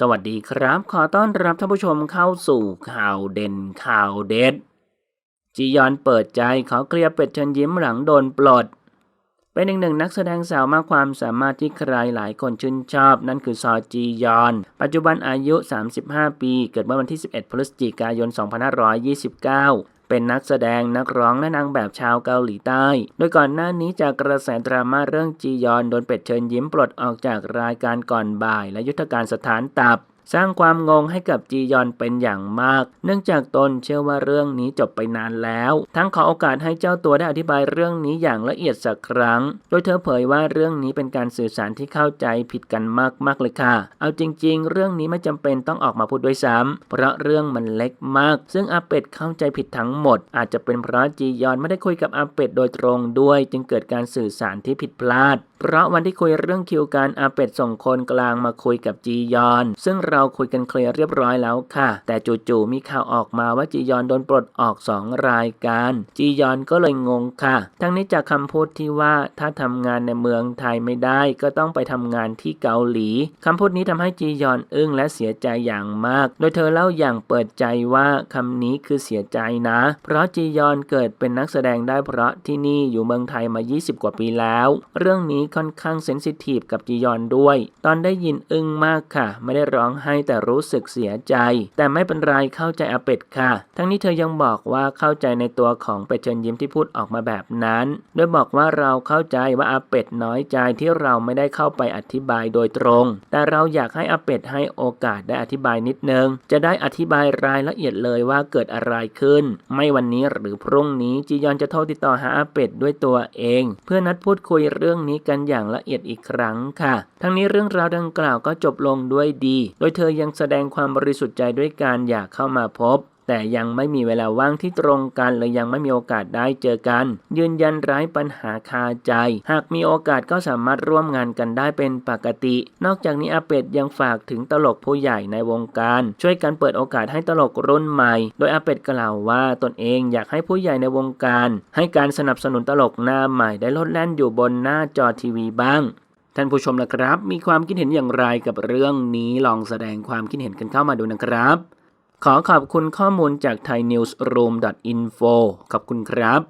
สวัสดีครับ ขอต้อนรับท่านผู้ชมเข้าสู่ข่าวเด่นข่าวเด็ด จียอนเปิดใจขอเคลียร์เป็ดเชิญยิ้มหลังโดนปลด เป็นอีกหนึ่งนักแสดงสาวมากความสามารถที่ใครหลายคนชื่นชอบ นั่นคือซอจียอน ปัจจุบันอายุ 35 ปี เกิดเมื่อวันที่ 11 พฤศจิกายน 2529 เป็นนักแสดงนักร้องและนางแบบชาวเกาหลีใต้ โดยก่อนหน้านี้จากกระแสดราม่าเรื่องจียอนโดนเป็ดเชิญยิ้มปลดออกจากรายการก่อนบ่าย และยุทธการสถานตับ สร้างความงงให้กับจียอนเป็นอย่างมาก เนื่องจากตนเชื่อว่าเรื่องนี้จบไปนานแล้ว ทั้งขอโอกาสให้เจ้าตัวได้อธิบายเรื่องนี้อย่างละเอียดสักครั้ง โดยเธอเผยว่าเรื่องนี้เป็นการสื่อสารที่เข้าใจผิดกันมากๆเลยค่ะ เอาจริง ๆ เรื่องนี้ไม่จำเป็นต้องออกมาพูดด้วยซ้ำเพราะเรื่องมันเล็กมาก ซึ่งอาเป็ดเข้าใจผิดทั้งหมด อาจจะเป็นเพราะจียอนไม่ได้คุยกับอาเป็ดโดยตรงด้วย จึงเกิดการสื่อสารที่ผิดพลาด เพราะวันที่คุยเรื่องคิวการอาเป็ดส่งคนกลางมาคุยกับจียอน ซึ่งเราคุยกันเคลียร์เรียบร้อยแล้วค่ะ แต่จู่ๆมีข่าวออกมาว่าจียอนโดนปลดออก 2 รายการ จียอนก็เลยงงค่ะ ทั้งนี้จากคำพูดที่ว่าถ้าทำงานในเมืองไทยไม่ได้ ก็ต้องไปทำงานที่เกาหลีคำพูดนี้ทำให้จียอนอึ้งและเสียใจอย่างมาก โดยเธอเล่าอย่างเปิดใจว่าคำนี้คือเสียใจนะ เพราะจียอนเกิดเป็นนักแสดงได้เพราะที่นี่อยู่เมืองไทยมา 20 กว่าปีแล้ว เรื่องนี้ค่อนข้างเซนซิทีฟกับจียอนด้วย ตอนได้ยินอึ้งมากค่ะ ไม่ได้ร้องไให้แต่รู้สึกเสียใจ แต่ไม่เป็นไรเข้าใจอาเป็ดค่ะ ทั้งนี้เธอยังบอกว่าเข้าใจในตัวของเป็ดเชิญยิ้มที่พูดออกมาแบบนั้น โดยบอกว่าเราเข้าใจว่าอาเป็ดน้อยใจที่เราไม่ได้เข้าไปอธิบายโดยตรง แต่เราอยากให้อาเป็ดให้โอกาสได้อธิบายนิดนึง จะได้อธิบายรายละเอียดเลยว่าเกิดอะไรขึ้น ไม่วันนี้หรือพรุ่งนี้จียอนจะโทรติดต่อหาอาเป็ดด้วยตัวเอง เพื่อนัดพูดคุยเรื่องนี้กันอย่างละเอียดอีกครั้งค่ะ ทั้งนี้เรื่องราวดังกล่าวก็จบลงด้วยดี โดยเธอยังแสดงความบริสุทธิ์ใจด้วยการอยากเข้ามาพบ แต่ยังไม่มีเวลาว่างที่ตรงกันเลยยังไม่มีโอกาสได้เจอกัน ยืนยันไร้ปัญหาคาใจ หากมีโอกาสก็สามารถร่วมงานกันได้เป็นปกติ นอกจากนี้อาเป็ดยังฝากถึงตลกผู้ใหญ่ในวงการ ช่วยกันเปิดโอกาสให้ตลกรุ่นใหม่ โดยอาเป็ดกล่าวว่าตนเองอยากให้ผู้ใหญ่ในวงการ ให้การสนับสนุนตลกหน้าใหม่ได้ลดแล่นอยู่บนหน้าจอทีวีบ้าง ท่านผู้ชมล่ะครับ มีความคิดเห็นอย่างไรกับเรื่องนี้ลองแสดงความคิดเห็นกันเข้ามาดูนะครับ ขอขอบคุณข้อมูลจาก thainewsroom.info ขอบคุณครับ